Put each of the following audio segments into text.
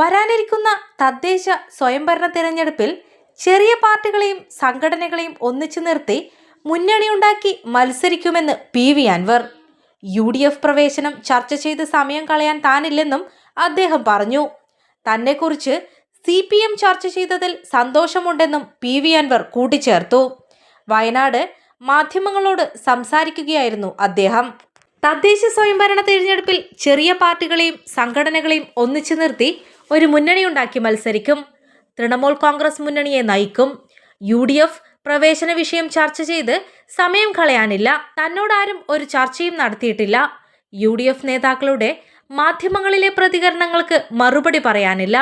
വരാനിരിക്കുന്ന തദ്ദേശ സ്വയംഭരണ തിരഞ്ഞെടുപ്പിൽ ചെറിയ പാർട്ടികളെയും സംഘടനകളെയും ഒന്നിച്ചു നിർത്തി മുന്നണിയുണ്ടാക്കി മത്സരിക്കുമെന്ന് P V Anvar. U D F പ്രവേശനം ചർച്ച ചെയ്ത് സമയം കളയാൻ താനില്ലെന്നും അദ്ദേഹം പറഞ്ഞു. തന്നെക്കുറിച്ച് സി പി എം ചർച്ച ചെയ്തതിൽ സന്തോഷമുണ്ടെന്നും പി വി അൻവർ കൂട്ടിച്ചേർത്തു. വയനാട് മാധ്യമങ്ങളോട് സംസാരിക്കുകയായിരുന്നു അദ്ദേഹം. തദ്ദേശ സ്വയംഭരണ തിരഞ്ഞെടുപ്പിൽ ചെറിയ പാർട്ടികളെയും സംഘടനകളെയും ഒന്നിച്ചു നിർത്തി ഒരു മുന്നണിയുണ്ടാക്കി മത്സരിക്കും. തൃണമൂൽ കോൺഗ്രസ് മുന്നണിയെ നയിക്കും. യു ഡി എഫ് പ്രവേശന വിഷയം ചർച്ച ചെയ്ത് സമയം കളയാനില്ല. തന്നോടാരും ഒരു ചർച്ചയും നടത്തിയിട്ടില്ല. യു ഡി എഫ് നേതാക്കളുടെ മാധ്യമങ്ങളിലെ പ്രതികരണങ്ങൾക്ക് മറുപടി പറയാനില്ല.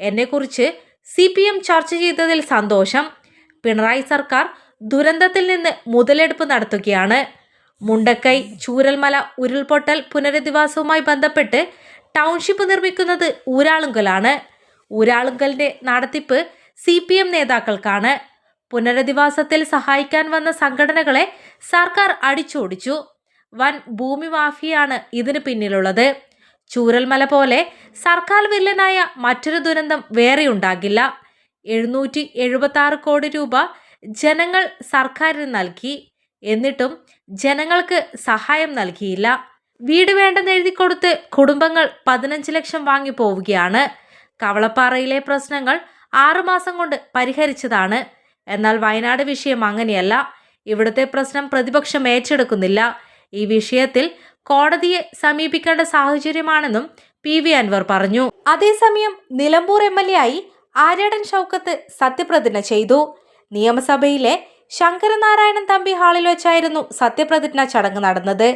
എന്നെക്കുറിച്ച് സി പി എം ചർച്ച ചെയ്തതിൽ സന്തോഷം. പിണറായി സർക്കാർ ദുരന്തത്തിൽ നിന്ന് മുതലെടുപ്പ് നടത്തുകയാണ്. മുണ്ടക്കൈ ചൂരൽമല ഉരുൾപൊട്ടൽ പുനരധിവാസവുമായി ബന്ധപ്പെട്ട് ടൗൺഷിപ്പ് നിർമ്മിക്കുന്നത് ഊരാളുങ്കലാണ്. ഊരാളുങ്കലിന്റെ നടത്തിപ്പ് സി പി എം നേതാക്കൾക്കാണ്. പുനരധിവാസത്തിൽ സഹായിക്കാൻ വന്ന സംഘടനകളെ സർക്കാർ അടിച്ചോടിച്ചു. വൻ ഭൂമി മാഫിയാണ് ഇതിന് പിന്നിലുള്ളത്. ചൂരൽമല പോലെ സർക്കാർ വില്ലനായ മറ്റൊരു ദുരന്തം വേറെയുണ്ടാകില്ല. എഴുന്നൂറ്റി എഴുപത്തി ആറ് കോടി രൂപ ജനങ്ങൾ സർക്കാരിന് നൽകി. എന്നിട്ടും ജനങ്ങൾക്ക് സഹായം നൽകിയില്ല. വീട് വേണ്ടെന്ന് എഴുതി കൊടുത്ത് കുടുംബങ്ങൾ പതിനഞ്ച് ലക്ഷം വാങ്ങി പോവുകയാണ്. കവളപ്പാറയിലെ പ്രശ്നങ്ങൾ ആറുമാസം കൊണ്ട് പരിഹരിച്ചതാണ്. എന്നാൽ വയനാട് വിഷയം അങ്ങനെയല്ല. ഇവിടുത്തെ പ്രശ്നം പ്രതിപക്ഷം ഏറ്റെടുക്കുന്നില്ല. ഈ വിഷയത്തിൽ കോടതിയെ സമീപിക്കേണ്ട സാഹചര്യമാണെന്നും പി വി അൻവർ പറഞ്ഞു. അതേസമയം നിലമ്പൂർ എം എൽ എ ആയി ആര്യടൻ ഷൗക്കത്ത് സത്യപ്രതിജ്ഞ ചെയ്തു. നിയമസഭയിലെ ശങ്കരനാരായണൻ തമ്പി ഹാളിൽ വെച്ചായിരുന്നു സത്യപ്രതിജ്ഞ ചടങ്ങ് നടന്നത്.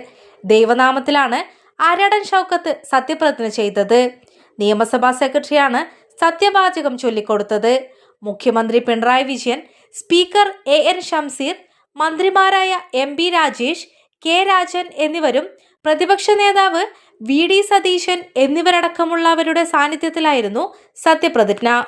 ദൈവനാമത്തിലാണ് ആരാടൻ ഷൗക്കത്ത് സത്യപ്രതിജ്ഞ ചെയ്തത്. നിയമസഭാ സെക്രട്ടറിയാണ് സത്യവാചകം ചൊല്ലിക്കൊടുത്തത്. മുഖ്യമന്ത്രി Pinarayi Vijayan speaker A N Shamseer മന്ത്രിമാരായ M P Rajesh K Rajan എന്നിവരും പ്രതിപക്ഷ നേതാവ് വി ഡി സതീശൻ എന്നിവരടക്കമുള്ളവരുടെ സാന്നിധ്യത്തിലായിരുന്നു സത്യപ്രതിജ്ഞ.